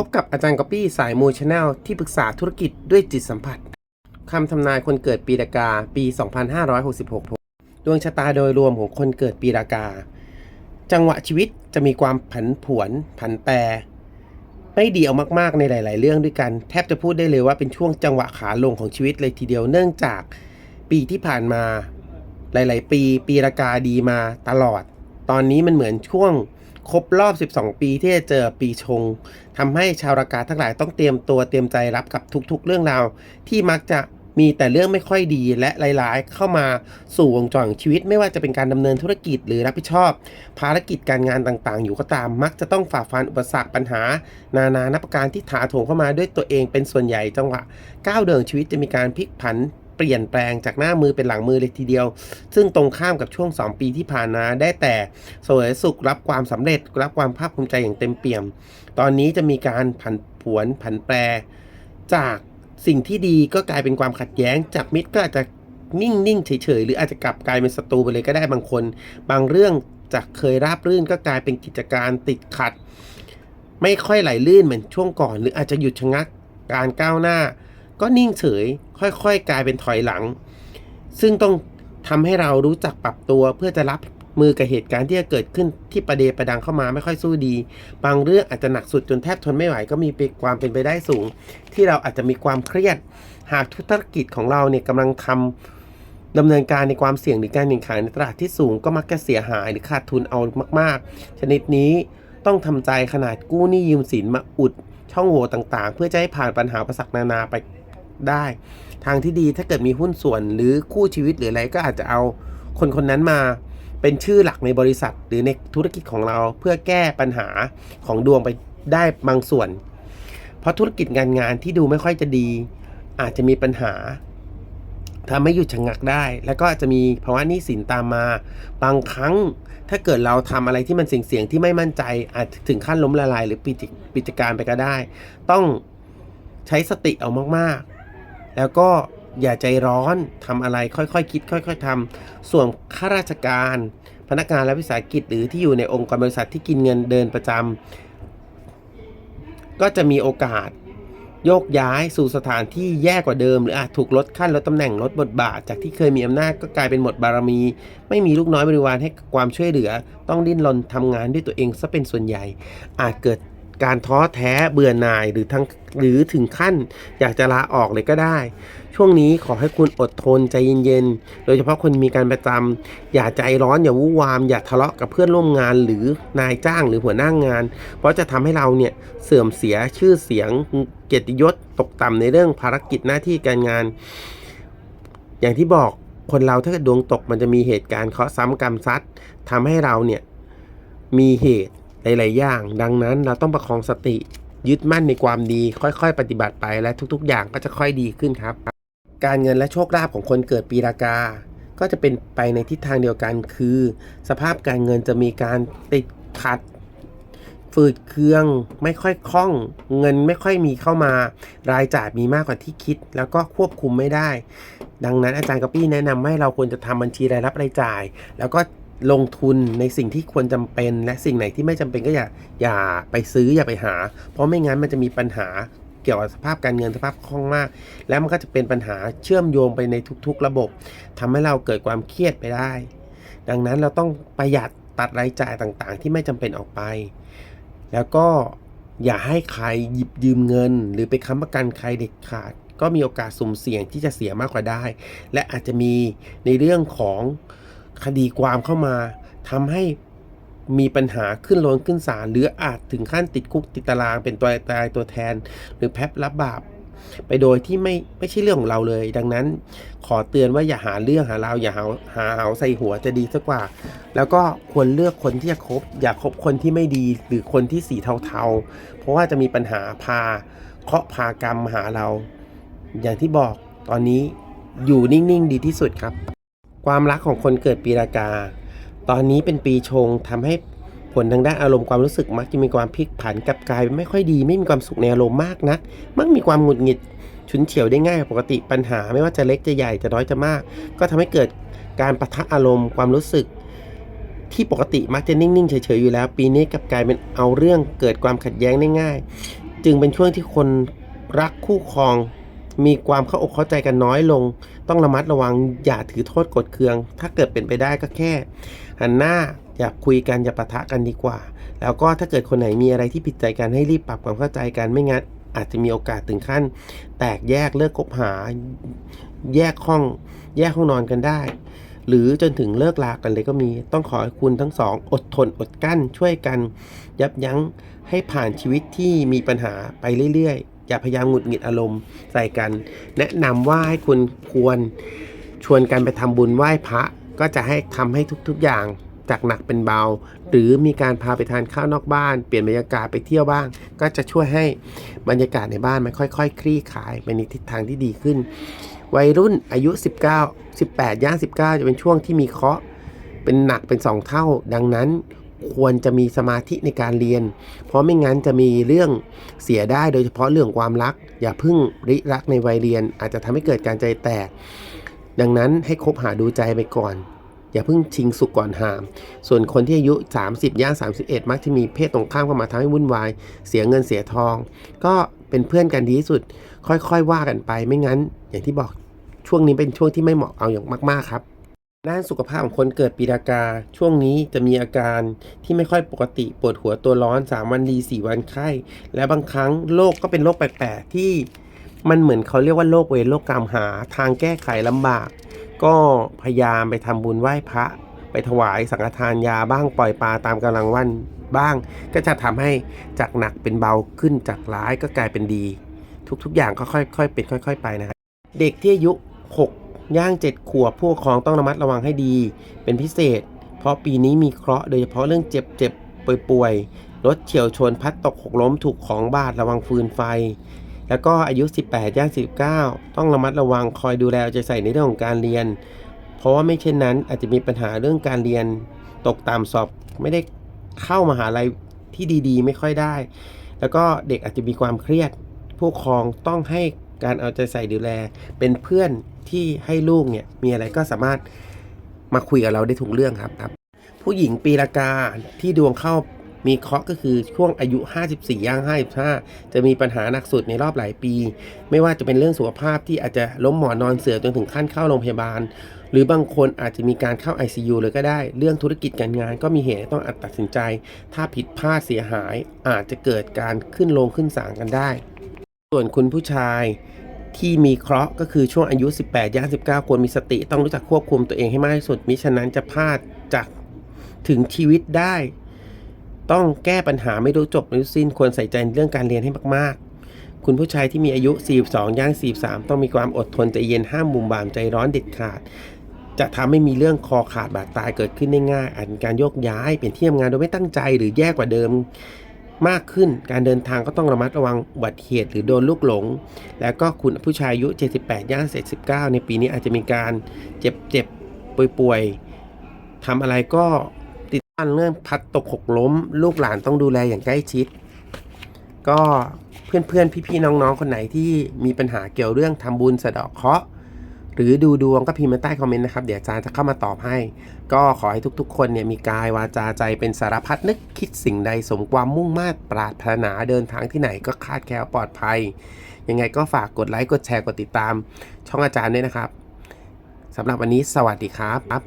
พบกับอาจารย์ก๊อปปี้สายมูชาแนลที่ปรึกษาธุรกิจด้วยจิตสัมผัสคำทำนายคนเกิดปีรากาปี 2566 ดวงชะตาโดยรวมของคนเกิดปีรากา จังหวะชีวิตจะมีความผันผวนผันแปร ไม่ดีเอามากๆในหลาย ๆ เรื่องด้วยกัน แทบจะพูดได้เลยว่าเป็นช่วงจังหวะขาลงของชีวิตเลยทีเดียวเนื่องจากปีที่ผ่านมา หลาย ๆ ปีปีรากาดีมาตลอด ตอนนี้มันเหมือนช่วง ครบรอบ 12 ปีที่จะเจอปีชงทำให้ชาวรากาทั้งหลายต้องเตรียมตัวเตรียมใจรับกับทุกๆ เรื่องราว ที่มักจะมีแต่เรื่องไม่ค่อยดีและร้ายๆ เข้ามาสู่วงจรของชีวิต ไม่ว่าจะเป็นการดำเนินธุรกิจหรือรับผิดชอบ ภารกิจการงานต่างๆ อยู่ก็ตามมักจะต้องฝ่าฟันอุปสรรคปัญหา นานานับประการที่ถาโถมเข้ามาด้วยตัวเองเป็นส่วนใหญ่จังหวะก้าวเดินชีวิตจะมีการพลิกผัน เปลี่ยนแปลงจากหน้ามือเป็นหลังมือเลยทีเดียว ซึ่งตรงข้ามกับช่วง 2 ปีที่ผ่านมาได้แต่สวยสุขรับความสำเร็จ รับความภาคภูมิใจอย่างเต็มเปี่ยม ตอนนี้จะมีการผันผวนผันแปร จากสิ่งที่ดีก็กลายเป็นความขัดแย้ง จากมิตรก็อาจจะนิ่งๆเฉยๆ หรืออาจจะกลับกลายเป็นศัตรูไปเลยก็ได้บางคน บางเรื่องจากเคยราบรื่นก็กลายเป็นกิจการติดขัด ไม่ค่อยไหลลื่นเหมือนช่วงก่อน หรืออาจจะหยุดชะงักการก้าวหน้า ก็นิ่งเฉย ค่อยๆ กลายเป็นถอยหลัง ซึ่งต้องทำให้เรารู้จักปรับตัวเพื่อจะรับมือกับเหตุการณ์ที่จะเกิดขึ้นที่ประเดประดังเข้ามาไม่ค่อยสู้ดี บางเรื่องอาจจะหนักสุดจนแทบทนไม่ไหวก็มีความเป็นไปได้สูง ที่เราอาจจะมีความเครียด หากธุรกิจของเราเนี่ยกำลังทำดำเนินการในความเสี่ยงหรือการแข่งขันในตลาดที่สูงก็มักจะเสียหายหรือขาดทุนเอามาก ๆ ชนิดนี้ต้องทำใจขนาดกู้หนี้ยืมสินมาอุดช่องโหว่ต่างๆ เพื่อจะให้ผ่านปัญหาประสักนานาไป ได้ ทางที่ดีถ้าเกิดมีหุ้นส่วนหรือคู่ชีวิตหรืออะไรก็อาจจะเอาคนคนนั้นมาเป็นชื่อหลักในบริษัท หรือในธุรกิจของเราเพื่อแก้ปัญหาของดวงไปได้บางส่วน เพราะธุรกิจงานงานที่ดูไม่ค่อยจะดี อาจจะมีปัญหาทำให้หยุดชะงักได้ แล้วก็อาจจะมีภาวะหนี้สินตามมา บางครั้งถ้าเกิดเราทำอะไรที่มันเสี่ยงๆที่ไม่มั่นใจ อาจถึงขั้นล้มละลาย หรือปิดปิจการไปก็ได้ ต้องใช้สติเอามากๆ แล้วก็อย่าใจร้อนทำอะไรค่อยๆคคิด ค่อย ๆทำส่วนข้าราชการ พนักงานและวิสาหกิจหรือที่อยู่ในองค์กรบริษัทที่กินเงินเดินประจำก็จะมีโอกาสโยกย้ายสู่สถานที่แย่กว่าเดิม หรืออาจถูกลดขั้นลดตำแหน่งลดบทบาท จากที่เคยมีอำนาจก็กลายเป็นหมดบารมี ไม่มีลูกน้อยบริวารให้ความช่วยเหลือ ต้องดิ้นรนทำงานด้วยตัวเองซะเป็นส่วนใหญ่ อาจเกิด การท้อแท้เบื่อหน่ายหรือทั้งหรือถึงขั้นอยากจะลาออกเลยก็ได้ ช่วงนี้ขอให้คุณอดทนใจเย็นๆ โดยเฉพาะคนมีการประจำอย่าใจร้อนอย่าวู่นวาม อย่าทะเลาะกับเพื่อนร่วมงานหรือนายจ้างหรือหัวหน้างงาน เพราะจะทำให้เราเนี่ยเสื่อมเสียชื่อเสียงเกียรติยศตกต่ำในเรื่องภารกิจหน้าที่การงาน อย่างที่บอกคนเราถ้าเกิดดวงตกมันจะมีเหตุการณ์เคาะซ้ำกรรมซัดทำให้เราเนี่ยมีเหตุ หลาย ๆ อย่าง ดังนั้นเราต้องประคองสติ ยึดมั่นในความดี ค่อย ๆ ปฏิบัติไปและทุก ๆ อย่างก็จะค่อยดีขึ้นครับ การเงินและโชคลาภของคนเกิดปีรากา ก็จะเป็นไปในทิศทางเดียวกันคือ สภาพการเงินจะมีการติดขัดฝืดเคืองไม่ค่อยคล่อง เงินไม่ค่อยมีเข้ามารายจ่ายมีมากกว่าที่คิด แล้วก็ควบคุมไม่ได้ ดังนั้นอาจารย์กอปปี้แนะนำให้เราควรจะทำบัญชีรายรับรายจ่าย แล้วก็ ลงทุนในสิ่งที่ควรจำเป็น และสิ่งไหนที่ไม่จำเป็นก็อย่าอย่าไปซื้ออย่าไปหา เพราะไม่งั้นมันจะมีปัญหาเกี่ยวกับสภาพการเงินสภาพคล่องมาก แล้วมันก็จะเป็นปัญหาเชื่อมโยงไปในทุกๆ ระบบทำให้เราเกิดความเครียดไปได้ ดังนั้นเราต้องประหยัดตัดรายจ่ายต่างๆ ที่ไม่จำเป็นออกไป แล้วก็อย่าให้ใครหยิบยืมเงิน หรือไปค้ำประกันใครเด็ดขาด ก็มีโอกาสสุ่มเสี่ยงที่จะเสียมากกว่าได้ และอาจจะมีในเรื่องของ คดีความเข้ามาทำให้มีปัญหาขึ้นโลนขึ้นศาลหรืออาจถึงขั้นติดคุกติดตารางเป็นตัวตายตัวแทน หรือแพบรับบาปไปโดยที่ไม่ไม่ใช่เรื่องของเราเลย ดังนั้นขอเตือนว่าอย่าหาเรื่องหาเราวอย่าหาหาเหาใส่หัวจะดีสักกว่า แล้วก็ควรเลือกคนที่จะคบ อย่าคบคนที่ไม่ดีหรือคนที่สีเทาๆ เพราะว่าจะมีปัญหาพาเคาะพากรรมหาเรา อย่างที่บอกตอนนี้อยู่นิ่งๆดีที่สุดครับ ความรักของคนเกิดปีรากา ตอนนี้เป็นปีชงทำให้ผลทางด้านอารมณ์ความรู้สึกมักจะมีความพลิกผันกับกายไม่ค่อยดีไม่มีความสุขในอารมณ์มากนัก มักมีความหงุดหงิดฉุนเฉียวได้ง่ายปกติปัญหาไม่ว่าจะเล็กจะใหญ่จะน้อยจะมาก ก็ทำให้เกิดการประทะอารมณ์ความรู้สึก ที่ปกติมักจะนิ่งๆเฉยๆอยู่แล้ว ปีนี้กับกลายเป็นเอาเรื่องเกิดความขัดแย้งได้ง่าย จึงเป็นช่วงที่คนรักคู่ครอง มีความเข้าอกเข้าใจกันน้อยลง ต้องระมัดระวังอย่าถือโทษกดเคือง ถ้าเกิดเป็นไปได้ก็แค่ หันหน้าอย่าคุยกันอย่าปะทะกันดีกว่า แล้วก็ถ้าเกิดคนไหนมีอะไรที่ผิดใจกันให้รีบปรับความเข้าใจกันไม่งั้นอาจจะมีโอกาสถึงขั้น แตกแยกเลิกคบหา แยกห้อง แยกห้องนอนกันได้ หรือจนถึงเลิกลากันเลยก็มี ต้องขอให้คุณทั้งสอง อดทนอดกั้นช่วยกัน ยับยั้งให้ผ่านชีวิตที่มีปัญหาไปเรื่อยๆ อย่าพยายามหงุดหงิดอารมณ์ใส่กัน แนะนำว่าให้คุณควรชวนกันไปทำบุญไหว้พระก็จะให้ทำให้ทุกๆอย่างจากหนักเป็นเบา หรือมีการพาไปทานข้าวนอกบ้าน เปลี่ยนบรรยากาศไปเที่ยวบ้าง ก็จะช่วยให้บรรยากาศในบ้านมันค่อยๆคลี่คลายไปในทิศทางที่ดีขึ้น วัยรุ่นอายุ 19 18ย่าง19 จะเป็นช่วงที่มีเคราะห์เป็นหนักเป็น 2 เท่า ดังนั้น ควรจะมีสมาธิในการเรียน เพราะไม่งั้นจะมีเรื่องเสียได้โดยเฉพาะเรื่องความรัก อย่าพึ่งริรักในวัยเรียน อาจจะทำให้เกิดการใจแตก ดังนั้นให้คบหาดูใจไปก่อน อย่าพิ่งชิงสุกก่อนหาม ส่วนคนที่อายุ 30 ย่าง 31 มักจะมีเพศตรงข้ามเข้ามาทำให้วุ่นวาย เสียเงินเสียทอง ก็เป็นเพื่อนกันดีที่สุด ค่อยๆว่ากันไป ไม่งั้น อย่างที่บอกช่วงนี้เป็นช่วงที่ไม่เหมาะเอาอย่างมากๆครับ ด้านสุขภาพของคนเกิดปีรากา ช่วงนี้จะมีอาการที่ไม่ค่อยปกติปวดหัวตัวร้อน 3 วันดี4วันไข้ และบางครั้งโรคก็เป็นโรคแปลกๆ ที่มันเหมือนเขาเรียกว่าโรคเวรโรคกรรมหาทางแก้ไขลำบาก ก็พยายามไปทำบุญไหว้พระ ไปถวายสังฆทานยาบ้างปล่อยปลาตามกำลังวันบ้าง ก็จะทำให้จากหนักเป็นเบาขึ้นจากร้ายก็กลายเป็นดี ทุกๆอย่างก็ค่อยๆเป็นค่อย ๆ ไปนะครับเด็กที่อายุ6 ย่าง7ขวบผู้ปกครองต้องระมัดระวังให้ดี เป็นพิเศษ เพราะปีนี้มีเคราะห์โดยเฉพาะเรื่องเจ็บเจ็บป่วยๆรถเฉียวชนพัดตกหกล้มถูกของบาดระวังฟืนไฟ แล้วก็อายุ 18ย่าง19 ต้องระมัดระวังคอยดูแลเอาใจใส่ในเรื่องของการเรียน เพราะว่าไม่เช่นนั้นอาจจะมีปัญหาเรื่องการเรียน ตกตามสอบไม่ได้เข้ามหาลัยที่ดีๆ ไม่ค่อยได้ แล้วก็เด็กอาจจะมีความเครียดผู้ปกครองต้องให้ การเอาใจใส่ดูแล เป็นเพื่อนที่ให้ลูกเนี่ยมีอะไรก็สามารถมาคุยกับเราได้ทุกเรื่องครับครับ ผู้หญิงปีละกาที่ดวงเข้ามีเคราะห์ก็คือช่วงอายุ 54ย่าง55 จะมีปัญหาหนักสุดในรอบหลายปี ไม่ว่าจะเป็นเรื่องสุขภาพที่อาจจะล้มหมอนนอนเสือจนถึงขั้นเข้าโรงพยาบาล หรือบางคนอาจจะมีการเข้า ICU เลยก็ได้ เรื่องธุรกิจการงานก็มีเหตุต้องอัดตัดสินใจ ถ้าผิดพลาดเสียหายอาจจะเกิดการขึ้นลงขึ้นศาลกันได้ ส่วนคุณผู้ชายที่มีเคราะห์ก็คือช่วงอายุ 18ย่าง19 ควรมีสติต้องรู้จักควบคุมตัวเองให้มากที่สุดมิฉะนั้นจะพลาดจากถึงชีวิตได้ ต้องแก้ปัญหาไม่รู้จบไม่รู้สิ้นควรใส่ใจในเรื่องการเรียนให้มากๆ คุณผู้ชายที่มีอายุ 42ย่าง43 ต้องมีความอดทนใจเย็นห้ามบุ่มบามใจร้อนเด็ดขาด จะทำให้มีเรื่องคอขาดบาดตายเกิดขึ้นได้ง่ายอาจเป็นการโยกย้ายเปลี่ยนที่ทำงานโดยไม่ตั้งใจหรือแย่กว่าเดิม มากขึ้น การเดินทางก็ต้องระมัดระวังอุบัติเหตุหรือโดนลูกหลง แล้วก็คุณผู้ชายอายุ 78 ย่าง 79 ในปีนี้อาจจะมีการเจ็บเจ็บป่วยป่วยๆทำอะไรก็ติดตั้งเรื่องพัดตกหกล้ม ลูกหลานต้องดูแลอย่างใกล้ชิด ก็เพื่อนๆ พี่ๆ น้องๆ คนไหนที่มีปัญหาเกี่ยวเรื่องทำบุญสะเดาะเคราะห์ หรือดูดวงก็พิมพ์มาใต้คอมเมนต์นะครับ เดี๋ยวอาจารย์จะเข้ามาตอบให้ ก็ขอให้ทุกๆ คนเนี่ยมีกายวาจาใจเป็นสารพัดนึกคิดสิ่งใดสมความมุ่งมา่ปรารถนาเดินทางที่ไหนก็คาดแคล้วปลอดภัย ยังไงก็ฝากกดไลค์กดแชร์กดติดตาม ช่องอาจารย์ด้วยนะครับสำหรับวันนี้สวัสดีครับ